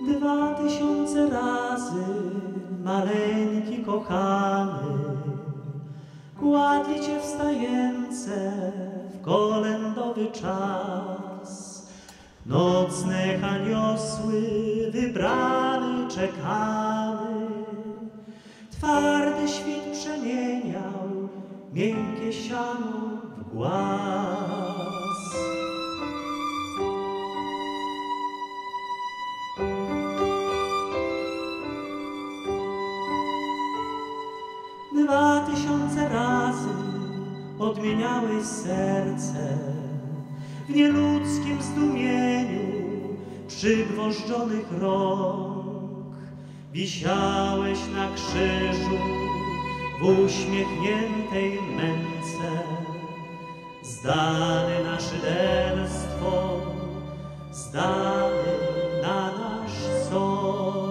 Dwa tysiące razy, maleńki kochany, kładli cię wstajęce w kolędowy czas. Nocne haniosły wybrany czekamy, twardy świt przemieniał miękkie siano w głaz. Odmieniałeś serce w nieludzkim zdumieniu przygwożdżonych rąk. Wisiałeś na krzyżu w uśmiechniętej męce, zdany na szyderstwo, zdany na nasz sąd.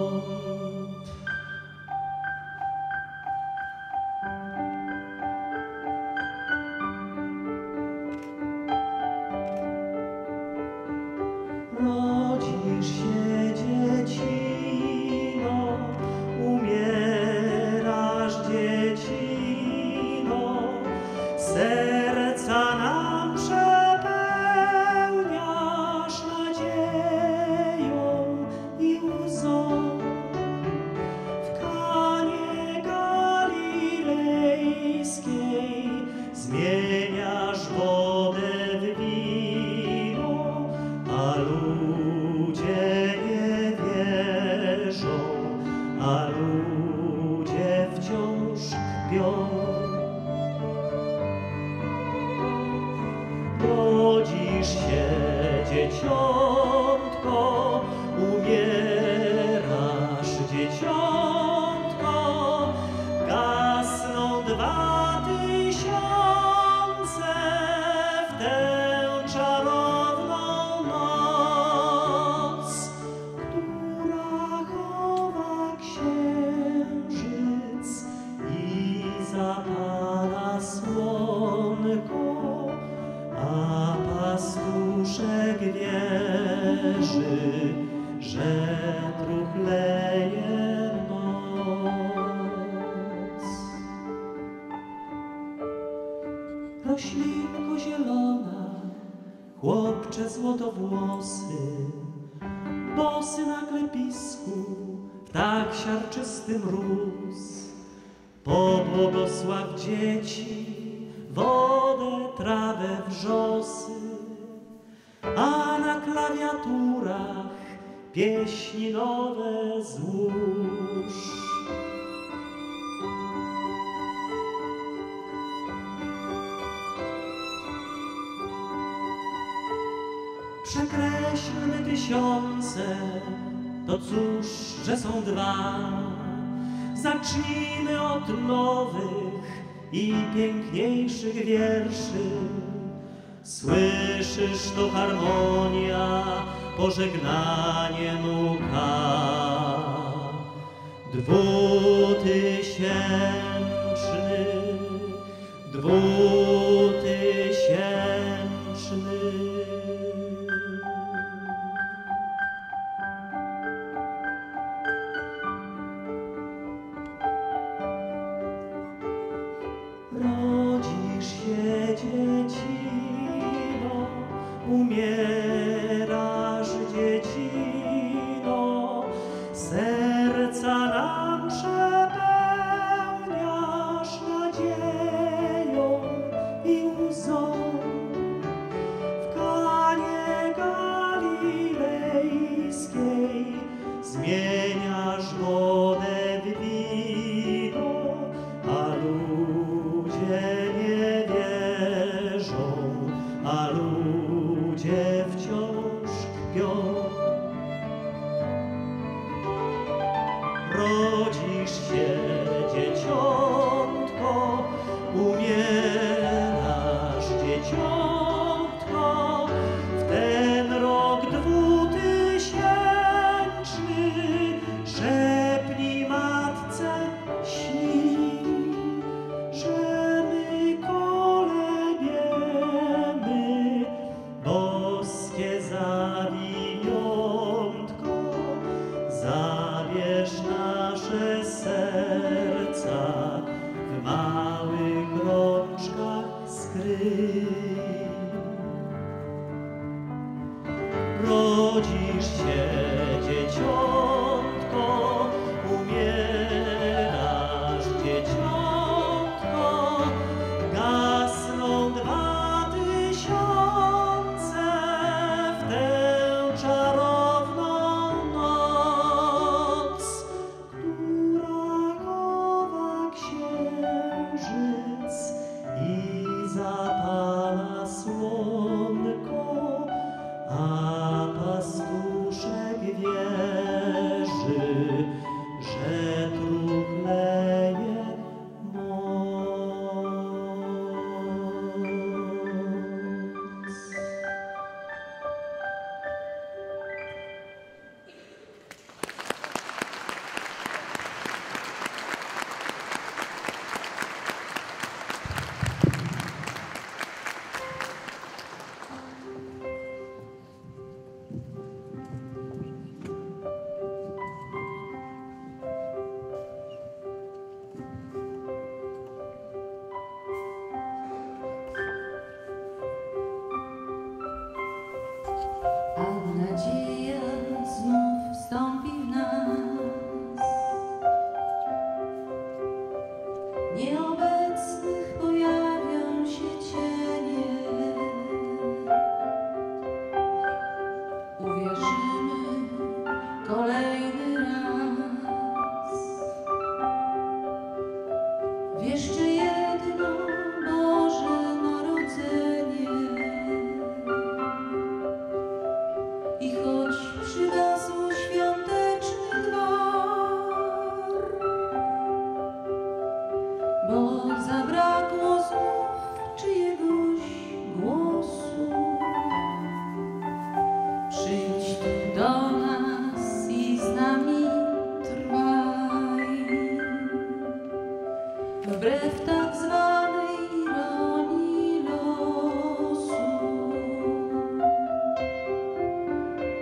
Ludzie wciąż kpią. Bosy na klepisku, tak siarczysty mróz. Pobłogosław dzieci, wodę, trawę, wrzosy, a na klawiaturach pieśni nowe złóż. Przekreślmy tysiące, to cóż, że są dwa. Zacznijmy od nowych i piękniejszych wierszy. Słyszysz to harmonia, pożegnanie nuka. Dwutysięczny, dwutysięczny.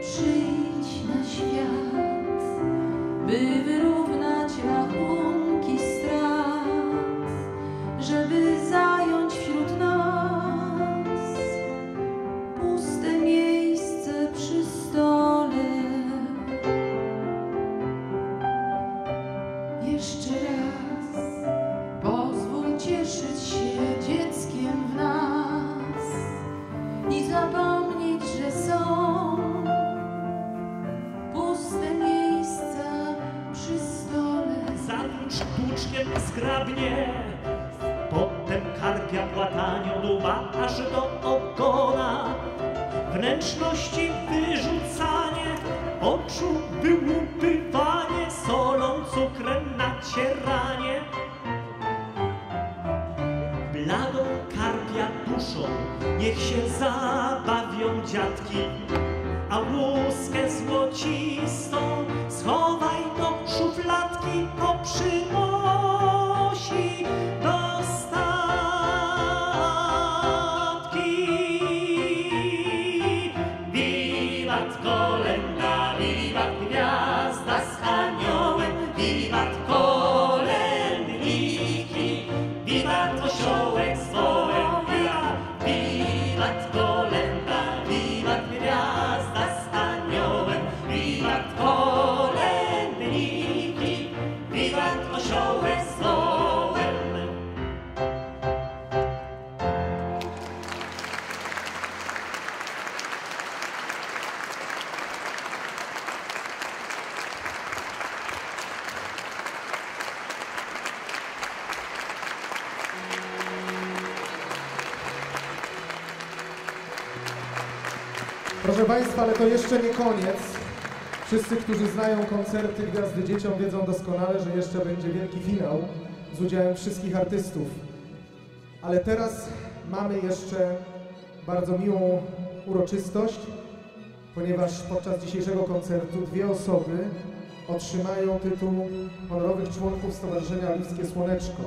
Przyjdź na świat, by wyrównać Tłuczkiem zgrabnie, potem karpia płatanią duba aż do ogona. Wnętrzności wyrzucanie, oczu wyłupywanie, solą cukrem nacieranie. Bladą karpia duszą, niech się zabawią dziadki, a łuskę złocistą Slowly. Proszę Państwa, ale to jeszcze nie koniec. Wszyscy, którzy znają koncerty Gwiazdy Dzieciom wiedzą doskonale, że jeszcze będzie wielki finał z udziałem wszystkich artystów. Ale teraz mamy jeszcze bardzo miłą uroczystość, ponieważ podczas dzisiejszego koncertu dwie osoby otrzymają tytuł honorowych członków Stowarzyszenia Oliwskie Słoneczko.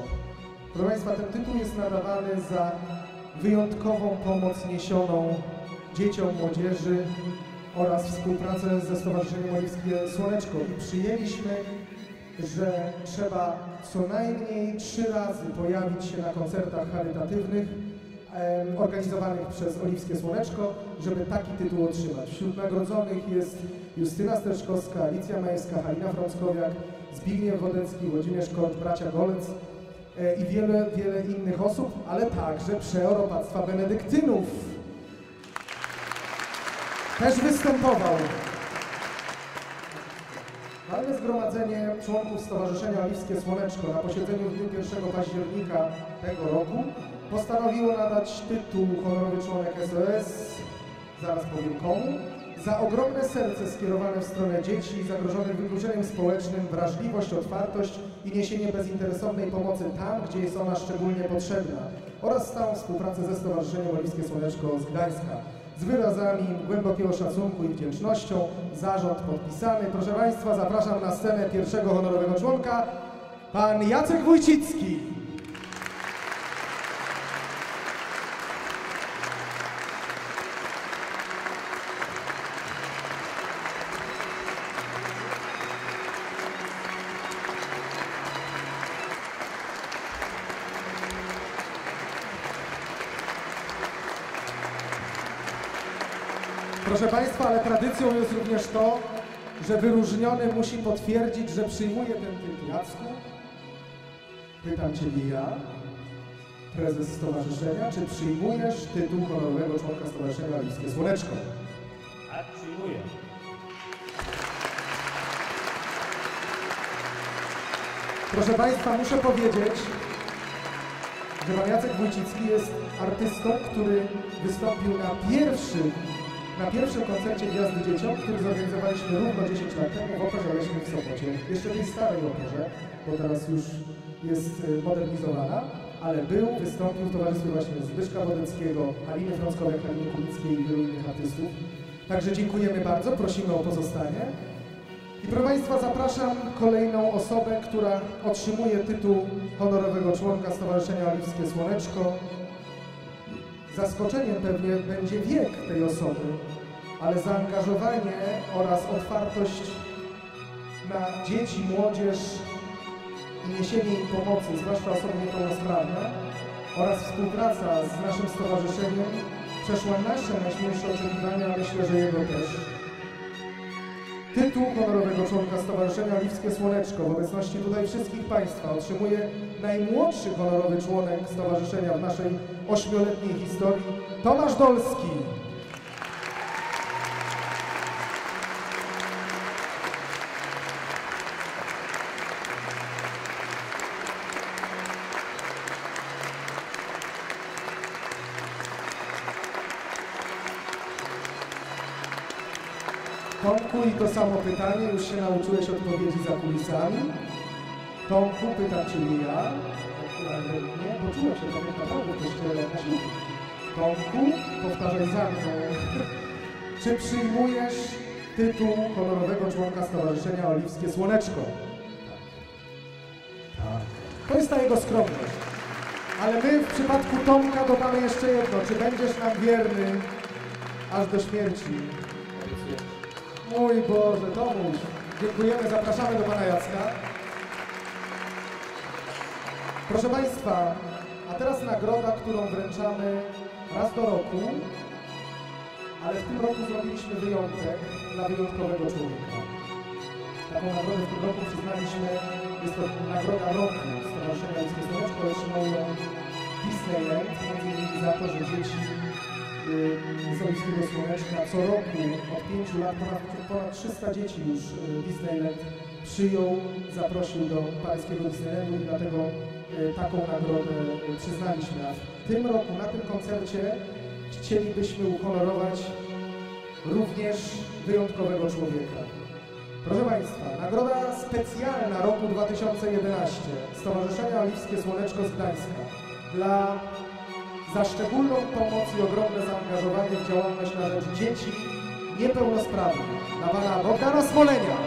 Proszę Państwa, ten tytuł jest nadawany za wyjątkową pomoc niesioną dzieciom, młodzieży oraz współpracę ze Stowarzyszeniem Oliwskie Słoneczko. I przyjęliśmy, że trzeba co najmniej trzy razy pojawić się na koncertach charytatywnych, organizowanych przez Oliwskie Słoneczko, żeby taki tytuł otrzymać. Wśród nagrodzonych jest Justyna Steczkowska, Alicja Majewska, Halina Frąckowiak, Zbigniew Wodecki, Włodzimierz Korcz, bracia Golec e, i wiele, wiele innych osób, ale także przeoropactwa benedyktynów. Też występował. Walne Zgromadzenie członków Stowarzyszenia Oliwskie Słoneczko na posiedzeniu w dniu 1 października tego roku postanowiło nadać tytuł honorowy członek SOS, zaraz powiem komu, za ogromne serce skierowane w stronę dzieci zagrożonych wykluczeniem społecznym, wrażliwość, otwartość i niesienie bezinteresownej pomocy tam, gdzie jest ona szczególnie potrzebna oraz stałą współpracę ze Stowarzyszeniem Oliwskie Słoneczko z Gdańska. Z wyrazami głębokiego szacunku i wdzięcznością zarząd podpisany. Proszę Państwa, zapraszam na scenę pierwszego honorowego członka, pan Jacek Wójcicki. Proszę Państwa, ale tradycją jest również to, że wyróżniony musi potwierdzić, że przyjmuje ten tytuł. Jacku, pytam Ciebie ja, prezes stowarzyszenia, czy przyjmujesz tytuł honorowego członka Stowarzyszenia Oliwskie Słoneczko? A przyjmuję. Proszę Państwa, muszę powiedzieć, że Pan Jacek Wójcicki jest artystą, który wystąpił na pierwszym, na pierwszym koncercie Gwiazdy Dzieciom, który zorganizowaliśmy równo 10 lat temu w Operze Leśnej w Sopocie. Jeszcze tej starej operze, bo teraz już jest y, modernizowana, ale był, wystąpił w towarzystwie właśnie Zbyszka Wodeckiego, Haliny Frąckowej, Haliny Kulickiej i wielu innych artystów. Także dziękujemy bardzo, prosimy o pozostanie. I proszę Państwa, zapraszam kolejną osobę, która otrzymuje tytuł honorowego członka Stowarzyszenia Oliwskie Słoneczko. Zaskoczeniem pewnie będzie wiek tej osoby, ale zaangażowanie oraz otwartość na dzieci, młodzież i niesienie im pomocy, zwłaszcza osoby niepełnosprawne oraz współpraca z naszym stowarzyszeniem przeszła nasze najśmielsze oczekiwania, a myślę, że jego też. Tytuł honorowego członka Stowarzyszenia Oliwskie Słoneczko w obecności tutaj wszystkich Państwa otrzymuje najmłodszy honorowy członek Stowarzyszenia w naszej ośmioletniej historii, Tomasz Dolski. Tomku, i to samo pytanie, już się nauczyłeś odpowiedzi za kulisami. Tomku, pytam Ciebie ja, nie, poczułem się tak naprawdę w kościele na siłę. Tomku, powtarzaj za mną. Czy przyjmujesz tytuł honorowego członka Stowarzyszenia Oliwskie Słoneczko? Tak. To jest ta jego skromność. Ale my w przypadku Tomka dodamy jeszcze jedno. Czy będziesz nam wierny aż do śmierci? Mój Boże, Tomuś. Dziękujemy, zapraszamy do Pana Jacka. Proszę Państwa, a teraz nagroda, którą wręczamy raz do roku, ale w tym roku zrobiliśmy wyjątek dla wyjątkowego człowieka. Taką nagrodę w tym roku przyznaliśmy, jest to nagroda roku Stowarzyszenia otrzymał ją Disneyland, między innymi za to, że dzieci z Oliwskiego Słoneczka co roku od pięciu lat ponad, ponad 300 dzieci już y, Disneyland przyjął, zaprosił do paryskiego Disneylandu i dlatego y, taką nagrodę y, przyznaliśmy. A w tym roku na tym koncercie chcielibyśmy uhonorować również wyjątkowego człowieka. Proszę Państwa, nagroda specjalna roku 2011 Stowarzyszenia Oliwskie Słoneczko z Gdańska dla za szczególną pomoc i ogromne zaangażowanie w działalność na rzecz dzieci niepełnosprawnych dla pana Bogdana Smolenia.